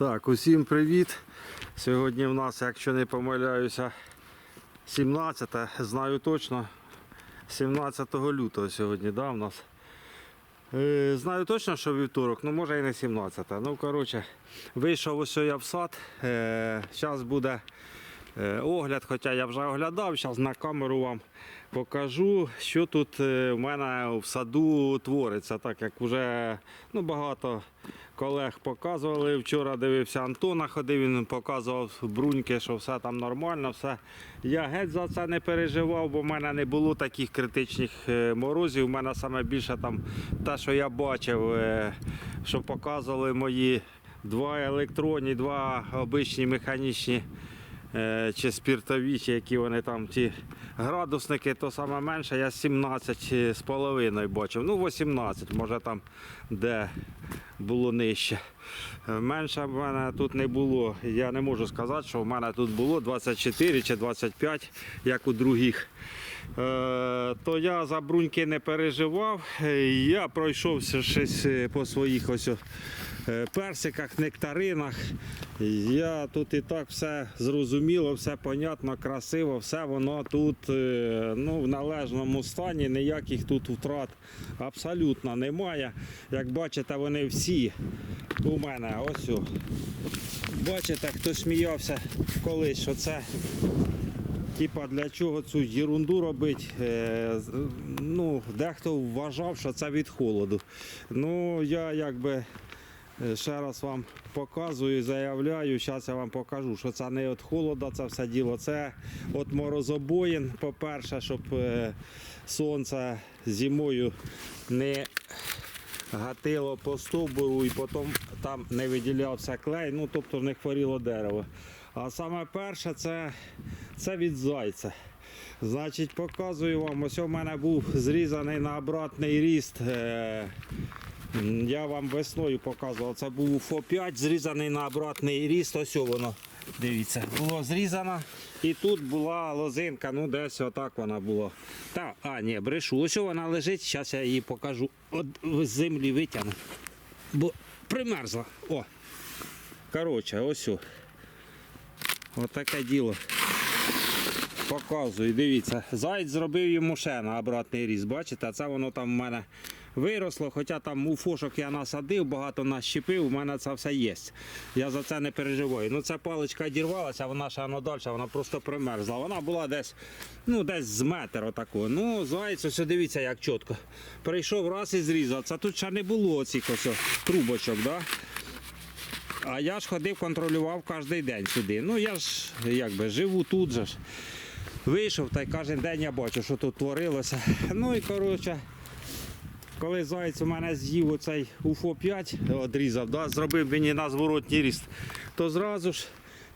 Так, усім привіт. Сьогодні в нас, якщо не помиляюся, 17, знаю точно, 17 лютого сьогодні, да, в нас. Е, знаю точно, що вівторок, ну може і не 17. Ну, коротше, вийшов ось я в сад. Е, Зараз буде огляд, хоча я вже оглядав, зараз на камеру вам покажу, що тут е, в мене в саду твориться, так як вже ну, багато колег показували. Вчора дивився Антона, ходив, він показував бруньки, що все там нормально. все. Я геть за це не переживав, бо в мене не було таких критичних е, морозів. У мене саме більше там те, що я бачив, е, що показували мої два електронні, два обичні механічні е, чи спіртові, які вони там ті градусники, то саме менше, я 17 з половиною бачив. Ну, 18, може там де було нижче. Е, Менше в мене тут не було. Я не можу сказати, що в мене тут було 24 чи 25, як у других. Е, То я за бруньки не переживав. Е, Я пройшовся щось е, по своїх ось е, персиках, нектаринах. Я тут і так все зрозуміло, все понятно, красиво, все воно тут е, ну, в належному стані, ніяких тут втрат абсолютно немає. Як бачите, вони всі у мене ось. Бачите, хто сміявся колись, що це Типа для чого цю ерунду робити? Е, ну, дехто вважав, що це від холоду. Ну, я якби е, ще раз вам показую, заявляю. Зараз я вам покажу, що це не від холоду, це все діло. Це від морозобоїн, по-перше, щоб е, сонце зимою не гатило по стовбуру і потім там не виділявся клей, ну тобто не хворіло дерево. А саме перше це, це від зайця. Значить, показую вам, ось у мене був зрізаний на обратний ріст. Е, я вам весною показував. Це був УФО-5, зрізаний на обратний ріст. Ось воно. Дивіться, було зрізано. І тут була лозинка, ну десь отак вона була. Та, а, ні, брешу. Ось вона лежить, зараз я її покажу. От з землі витягну. Бо примерзла. О. Коротше, ось. о. Отаке діло. Показую, дивіться. Заяць зробив йому ще на обратний різ. Бачите, а це воно там в мене виросло. Хоча там у фошок я насадив, багато нащепив, у мене це все є. Я за це не переживаю. Ну ця паличка дірвалася, вона ще воно далі, вона просто примерзла. Вона була десь, ну, десь з метр отакого. Ну, заяць, ось дивіться, як чітко. Прийшов раз і зрізав. Це тут ще не було цих ось трубочок. Да? А я ж ходив, контролював кожен день сюди. Ну я ж якби живу тут же ж. Вийшов та й кожен день я бачу, що тут творилося. Ну і коротше, коли заяць у мене з'їв оцей УФО-5, одрізав, да, зробив мені на зворотній ріст, то зразу ж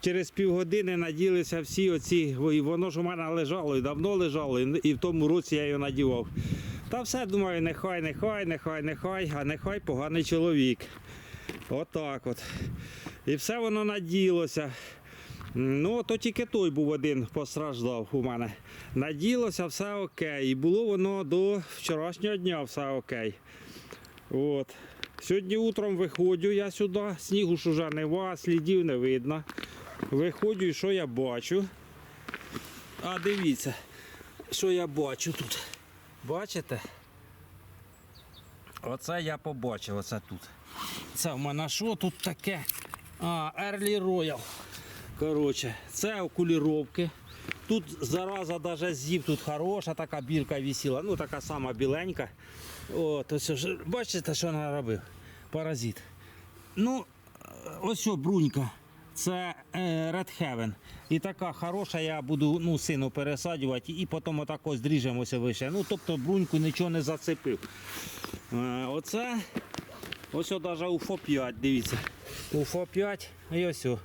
через півгодини наділися всі оці, і воно ж у мене лежало, і давно лежало, і в тому році я його надівав. Та все, думаю, нехай, нехай, нехай, нехай, а нехай поганий чоловік. Отак от. І все воно наділося. Ну, то тільки той був один постраждав у мене. Наділося, все окей. І було воно до вчорашнього дня все окей. От. Сьогодні утром виходжу я сюди, снігу ж уже нема, слідів не видно. Виходжу і що я бачу. А дивіться, що я бачу тут. Бачите? Оце я побачив, оце тут. Це в мене що тут таке? А, Early Royal. Коротше, це окуліровки. Тут зараза навіть з'їв, тут хороша така бірка висіла, ну така сама біленька. От, ось, бачите, що вона робив? Паразит. Ну, ось що брунька. Це е, Red Heaven. І така хороша, я буду ну, сину пересаджувати і потім отак ось зріжемося вище. Ну, тобто бруньку нічого не зацепив. Е, оце ось навіть УФО 5, дивіться. УФО 5 і ось. о.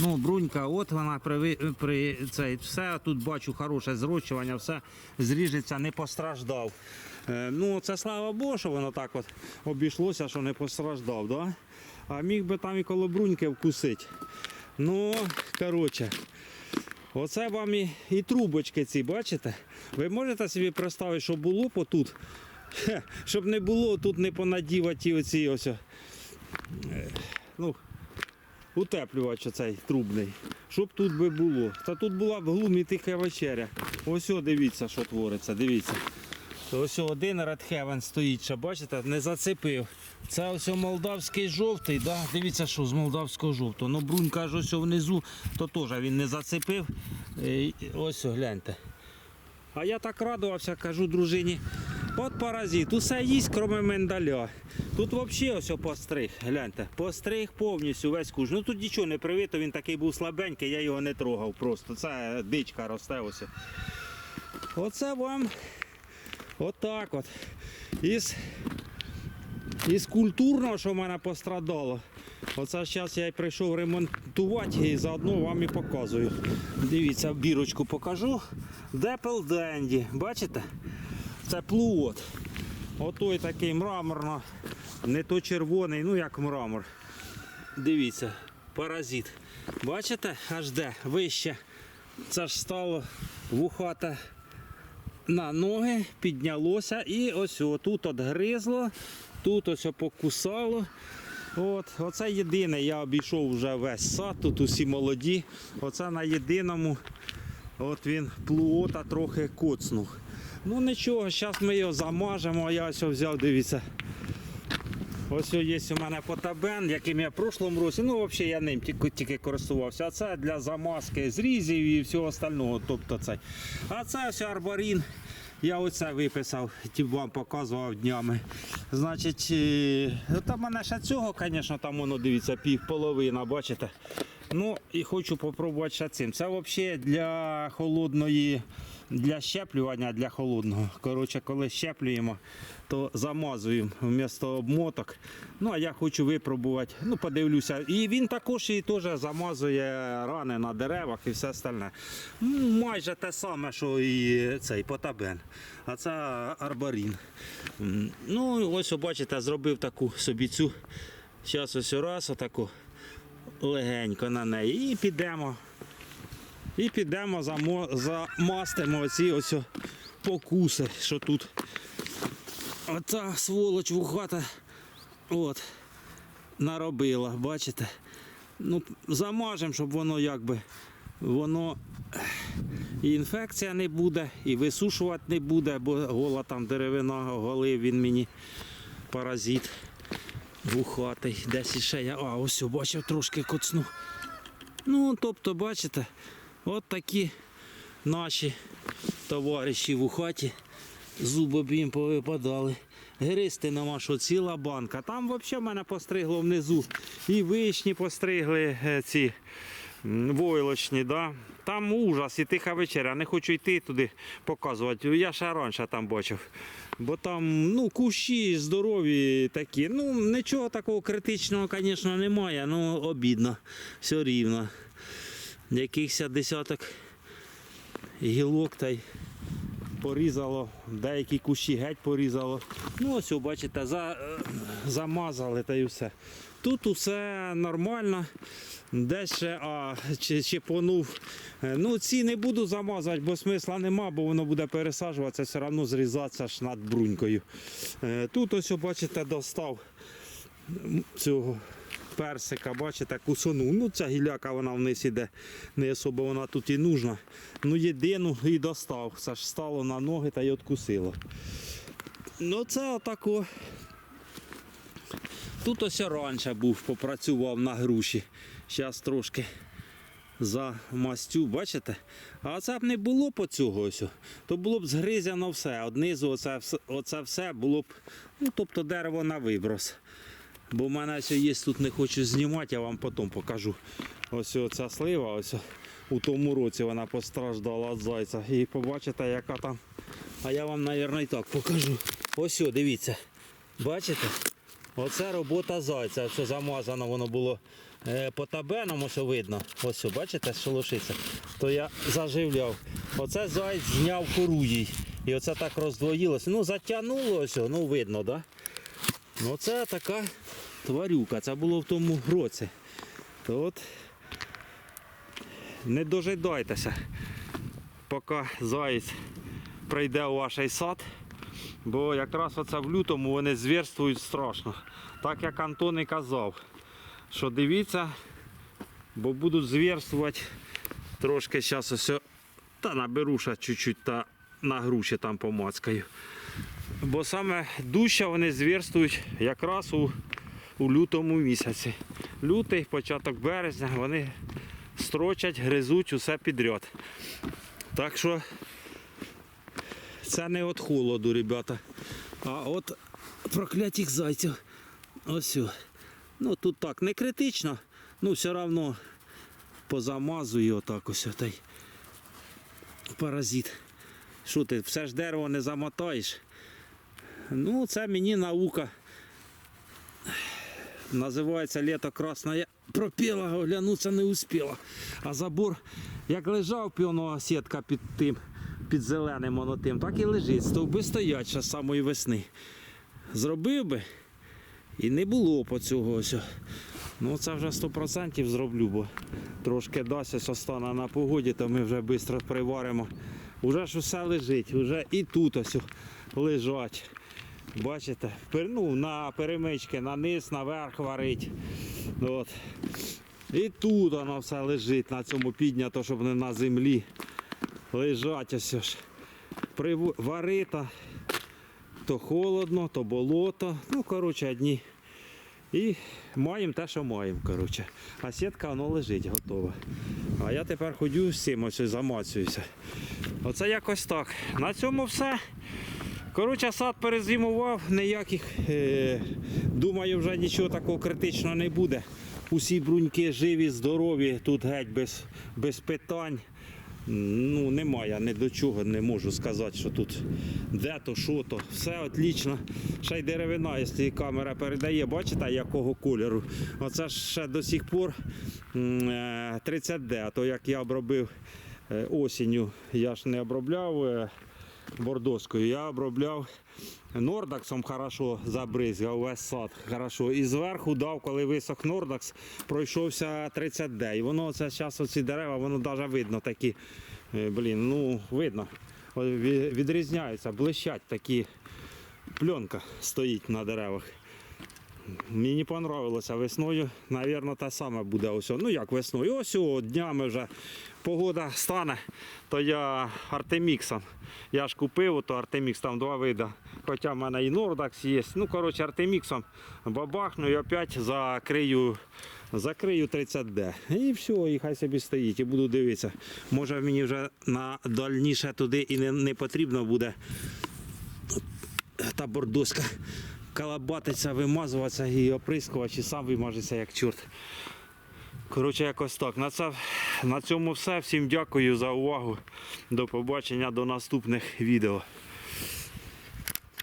Ну, брунька, от вона при, при цей, все тут бачу хороше зрощування, все зріжеться, не постраждав. Е, ну, це слава Богу, що воно так от обійшлося, що не постраждав. Да? А міг би там і коло бруньки вкусити. Ну, коротше, оце вам і, і трубочки ці, бачите? Ви можете собі представити, що було по тут? Щоб не було тут не понадіваті оці ось. е, ну, утеплювач оцей трубний. Щоб тут би було. Та тут була б глумі тиха вечеря. Ось о, дивіться, що твориться, дивіться. Ось один Heaven стоїть, ще бачите, не зацепив. Це ось молдавський жовтий, да? дивіться, що з молдавського жовтого. Ну, брунь каже, ось внизу, то теж він не зацепив. Е, Ось гляньте. А я так радувався, кажу дружині. От паразит, усе їсть, крім миндаля. Тут взагалі ось постриг, гляньте, постриг повністю весь куш. Ну тут нічого не привито, він такий був слабенький, я його не трогав просто. Це дичка росте ось. Оце вам отак от. Із, із культурного, що в мене пострадало. Оце зараз я й прийшов ремонтувати і заодно вам і показую. Дивіться, бірочку покажу. Депел Денді. Бачите? Це плуот. Отой такий мраморно, не то червоний, ну як мрамор. Дивіться, паразит. Бачите, аж де вище. Це ж стало вухата на ноги, піднялося і ось тут от гризло, тут ось покусало. От, оце єдине, я обійшов вже весь сад, тут усі молоді. Оце на єдиному от він плуота трохи коцнув. Ну нічого, зараз ми його замажемо, а я ось взяв, дивіться. Ось є у мене потабен, яким я в прошлому році, ну взагалі я ним тільки, тільки користувався. А це для замазки зрізів і всього остального. Тобто це. А це ось арбарін. Я оце виписав, ті вам показував днями. Значить, е, ну, там мене ще цього, звісно, там воно дивіться, пів половина, бачите. Ну і хочу попробувати ще цим. Це взагалі для холодної, для щеплювання для холодного. Коротше, коли щеплюємо, то замазуємо вмісто обмоток. Ну а я хочу випробувати. Ну, подивлюся. І він також і теж замазує рани на деревах і все остальне. Ну, майже те саме, що і цей потабен. А це арбарін. Ну, ось, бачите, зробив таку собі цю. Зараз ось раз отаку легенько на неї. І підемо. І підемо замастимо оці ось покуси, що тут. Ота сволоч вухата от, наробила, бачите? Ну, замажемо, щоб воно якби воно і інфекція не буде, і висушувати не буде, бо гола там деревина, голив він мені паразит вухатий. Десь іще я. А, ось, бачив, трошки коцнув. Ну, тобто, бачите, от такі наші товариші в хаті. Зуби б їм повипадали. Гристи нема, що ціла банка. Там взагалі мене постригло внизу. І вишні постригли е, ці войлочні. Да? Там ужас і тиха вечеря. Не хочу йти туди показувати. Я ще раніше там бачив. Бо там ну, кущі здорові такі. Ну, нічого такого критичного, звісно, немає, ну обідно. Все рівно. Якихось десяток гілок та й порізало, деякі кущі геть порізало. Ну ось, бачите, за, замазали та й все. Тут усе нормально. Десь ще а, чи, чіпонув. Е, Ну, ці не буду замазувати, бо смисла нема, бо воно буде пересаджуватися, все одно зрізатися ж над брунькою. Е, Тут ось, бачите, достав цього персика, бачите, кусону. Ну, ця гіляка вона вниз іде, не особо вона тут і нужна. Ну, єдину і достав. Це ж стало на ноги та й откусило. Ну, це отако. Тут ось раніше був, попрацював на груші. Зараз трошки за мастю, бачите? А це б не було по цього ось, то було б згризяно все. Однизу оце, оце все було б, ну тобто дерево на виброс. Бо в мене ось є тут не хочу знімати, я вам потім покажу. Ось ця слива, ось у тому році вона постраждала від зайця. І побачите, яка там. А я вам, мабуть, і так покажу. Ось, о, дивіться. Бачите? Оце робота зайця. Все замазано воно було е, по табеном, ось видно. Ось, бачите, шелушиться. То я заживляв. Оце заяць зняв кору їй. І оце так роздвоїлося. Ну, затягнуло ось, ну видно, так? Да? Ну це така тварюка, це було в тому році. То от не дожидайтеся, поки заєць прийде у ваш сад. Бо якраз оце в лютому вони звірствують страшно. Так як Антон і казав. що дивіться, бо будуть звірствувати трошки зараз ось та наберу ще чуть-чуть та на груші там помацкаю. Бо саме дужче вони звірствують якраз у, у лютому місяці. Лютий, початок березня, вони строчать, гризуть усе підряд. Так що це не від холоду, ребята, а от проклятих зайців. Ось. Ну тут так не критично, ну все одно позамазую отак ось отай паразит. Що ти, все ж дерево не замотаєш. Ну, це мені наука. Називається літо красна. Я пропіла, оглянутися не успіла. А забор, як лежав піонова сітка під тим, під зеленим воно тим, так і лежить. Стовби стоять ще з самої весни. Зробив би і не було по цього ось. Ну це вже 100% зроблю, бо трошки дасть, ось стане на погоді, то ми вже швидко приваримо. Уже ж усе лежить, уже і тут ось лежать. Бачите, ну, на перемички, на низ, наверх варить. От. І тут воно все лежить на цьому піднято, щоб не на землі. Лежать ось ж. Варита. То холодно, то болото. Ну, коротше, одні. І маємо те, що маємо, коротше. А сітка воно лежить готова. А я тепер ходю з цим ось замацююся. Оце якось так. На цьому все. Коротше, сад перезимував, ніяких. Е, думаю, вже нічого такого критичного не буде. Усі бруньки живі, здорові, тут геть без, без питань. Ну, немає, ні до чого не можу сказати, що тут де то, що то. Все отлично. Ще й деревина, якщо камера передає, бачите, якого кольору. Оце ж ще до сих пор е, 30D, а то як я обробив е, осінню, я ж не обробляв е, бордоскою, я обробляв Нордаксом хорошо забризгав весь сад. Хорошо. І зверху дав, коли висох Нордакс, пройшовся 30D. І воно це зараз оці дерева, воно навіть видно такі. е, Блін, ну видно. Відрізняються, блищать такі. Пленка стоїть на деревах. Мені понравилося весною, Навірно, те саме буде ось. Ну як весною? Ось о, днями вже погода стане, то я Артеміксом. Я ж купив то Артемікс, там два види. Хоча в мене і Нордакс є. Ну, коротше, Артеміксом бабахну і опять закрию, закрию 30D. І все, і хай собі стоїть. І буду дивитися. Може мені вже на дальніше туди і не, не потрібно буде та бордоська калабатиться, вимазуватися і оприскувач, і сам вимажеться як чорт. Коротше, якось так. На, це, на цьому все. Всім дякую за увагу. До побачення, до наступних відео.